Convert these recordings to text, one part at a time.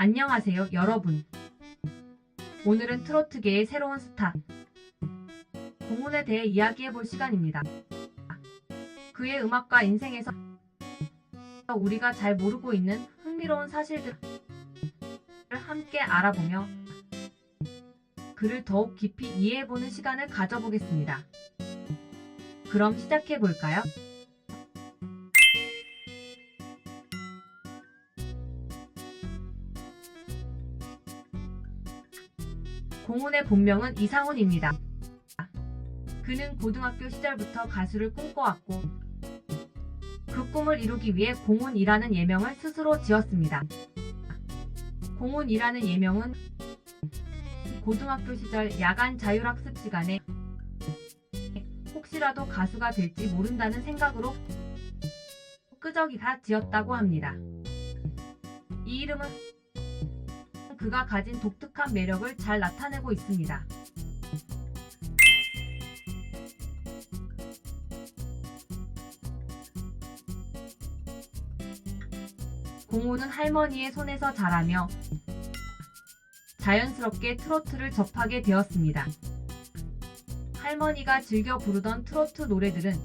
안녕하세요, 여러분. 오늘은 트로트계의 새로운 스타, 공훈에 대해 이야기해 볼 시간입니다. 그의 음악과 인생에서 우리가 잘 모르고 있는 흥미로운 사실들을 함께 알아보며 그를 더욱 깊이 이해해보는 시간을 가져보겠습니다. 그럼 시작해 볼까요? 공훈의 본명은 이상훈입니다. 그는 고등학교 시절부터 가수를 꿈꿔왔고 그 꿈을 이루기 위해 공훈이라는 예명을 스스로 지었습니다. 공훈이라는 예명은 고등학교 시절 야간 자율학습 시간에 혹시라도 가수가 될지 모른다는 생각으로 끄적이다 지었다고 합니다. 이 이름은 그가 가진 독특한 매력을 잘 나타내고 있습니다. 공우는 할머니의 손에서 자라며 자연스럽게 트로트를 접하게 되었습니다. 할머니가 즐겨 부르던 트로트 노래들은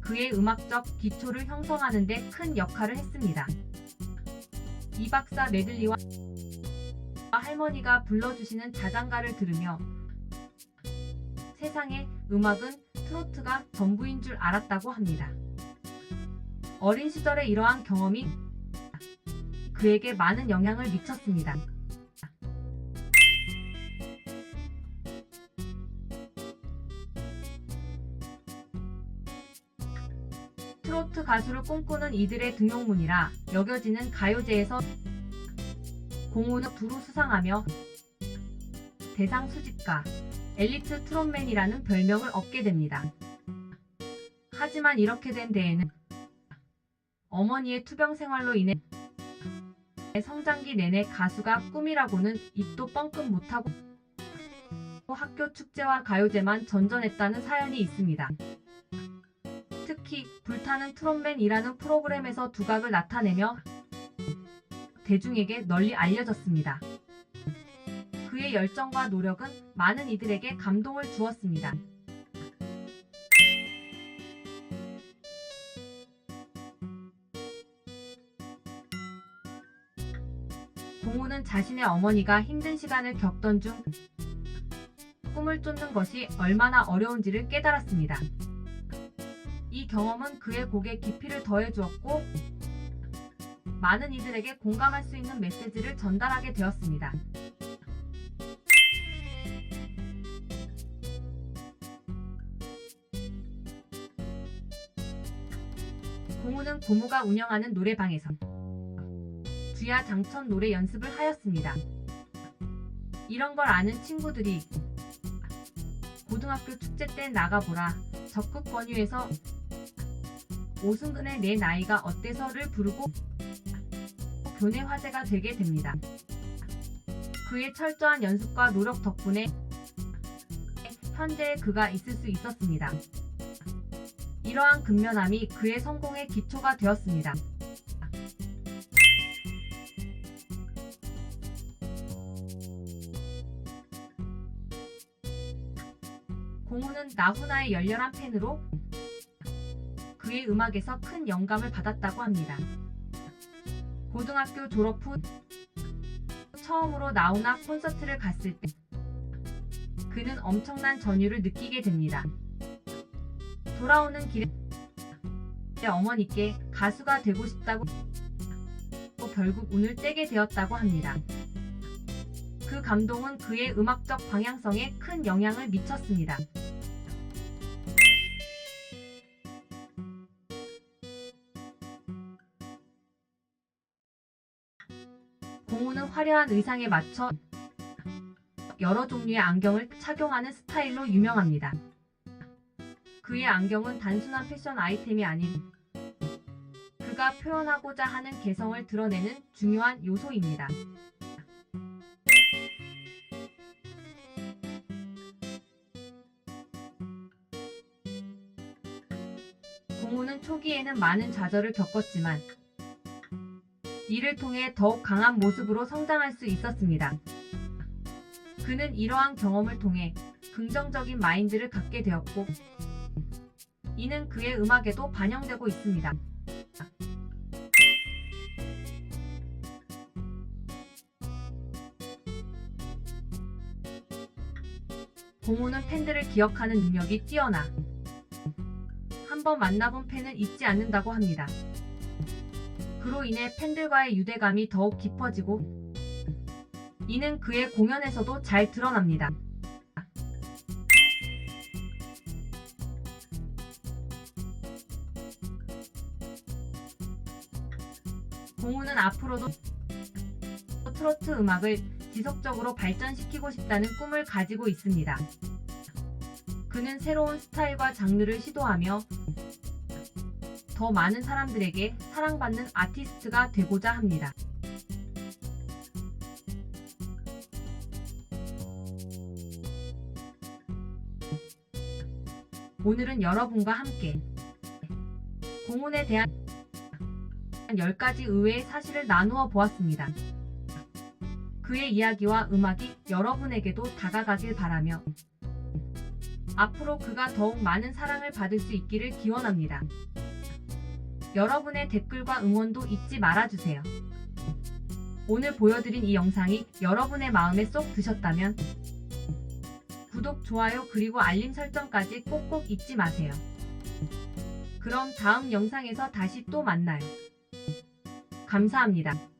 그의 음악적 기초를 형성하는 데 큰 역할을 했습니다. 이 박사 메들리와 할머니가 불러주시는 자장가를 들으며 세상에 음악은 트로트가 전부인 줄 알았다고 합니다. 어린 시절의 이러한 경험이 그에게 많은 영향을 미쳤습니다. 트로트 가수를 꿈꾸는 이들의 등용문이라 여겨지는 가요제에서 공훈은 두루 수상하며 대상 수집가, 엘리트 트롯맨이라는 별명을 얻게 됩니다. 하지만 이렇게 된 데에는 어머니의 투병 생활로 인해 성장기 내내 가수가 꿈이라고는 입도 뻥끗 못하고 학교 축제와 가요제만 전전했다는 사연이 있습니다. 특히 불타는 트롯맨이라는 프로그램에서 두각을 나타내며 대중에게 널리 알려졌습니다. 그의 열정과 노력은 많은 이들에게 감동을 주었습니다. 공우는 자신의 어머니가 힘든 시간을 겪던 중 꿈을 쫓는 것이 얼마나 어려운지를 깨달았습니다. 이 경험은 그의 곡에 깊이를 더해 주었고 많은 이들에게 공감할 수 있는 메시지를 전달하게 되었습니다. 공우는 고모가 운영하는 노래방에서 주야 장천 노래 연습을 하였습니다. 이런 걸 아는 친구들이 고등학교 축제 때 나가보라 적극 권유해서 오승근의 내 나이가 어때서를 부르고 교내 화제가 되게 됩니다. 그의 철저한 연습과 노력 덕분에 현재의 그가 있을 수 있었습니다. 이러한 근면함이 그의 성공의 기초가 되었습니다. 공우는 나훈아의 열렬한 팬으로 그의 음악에서 큰 영감을 받았다고 합니다. 고등학교 졸업 후 처음으로 나훈아 콘서트를 갔을 때 그는 엄청난 전율을 느끼게 됩니다. 돌아오는 길에 어머니께 가수가 되고 싶다고 결국 운을 떼게 되었다고 합니다. 그 감동은 그의 음악적 방향성에 큰 영향을 미쳤습니다. 공우는 화려한 의상에 맞춰 여러 종류의 안경을 착용하는 스타일로 유명합니다. 그의 안경은 단순한 패션 아이템이 아닌 그가 표현하고자 하는 개성을 드러내는 중요한 요소입니다. 공우는 초기에는 많은 좌절을 겪었지만 이를 통해 더욱 강한 모습으로 성장할 수 있었습니다. 그는 이러한 경험을 통해 긍정적인 마인드를 갖게 되었고, 이는 그의 음악에도 반영되고 있습니다. 공우는 팬들을 기억하는 능력이 뛰어나 한 번 만나본 팬은 잊지 않는다고 합니다. 그로 인해 팬들과의 유대감이 더욱 깊어지고 이는 그의 공연에서도 잘 드러납니다. 공우는 앞으로도 트로트 음악을 지속적으로 발전시키고 싶다는 꿈을 가지고 있습니다. 그는 새로운 스타일과 장르를 시도하며 더 많은 사람들에게 사랑받는 아티스트가 되고자 합니다. 오늘은 여러분과 함께 공운에 대한 10가지 의외의 사실을 나누어 보았습니다. 그의 이야기와 음악이 여러분에게도 다가가길 바라며 앞으로 그가 더욱 많은 사랑을 받을 수 있기를 기원합니다. 여러분의 댓글과 응원도 잊지 말아주세요. 오늘 보여드린 이 영상이 여러분의 마음에 쏙 드셨다면 구독, 좋아요, 그리고 알림 설정까지 꼭꼭 잊지 마세요. 그럼 다음 영상에서 다시 또 만나요. 감사합니다.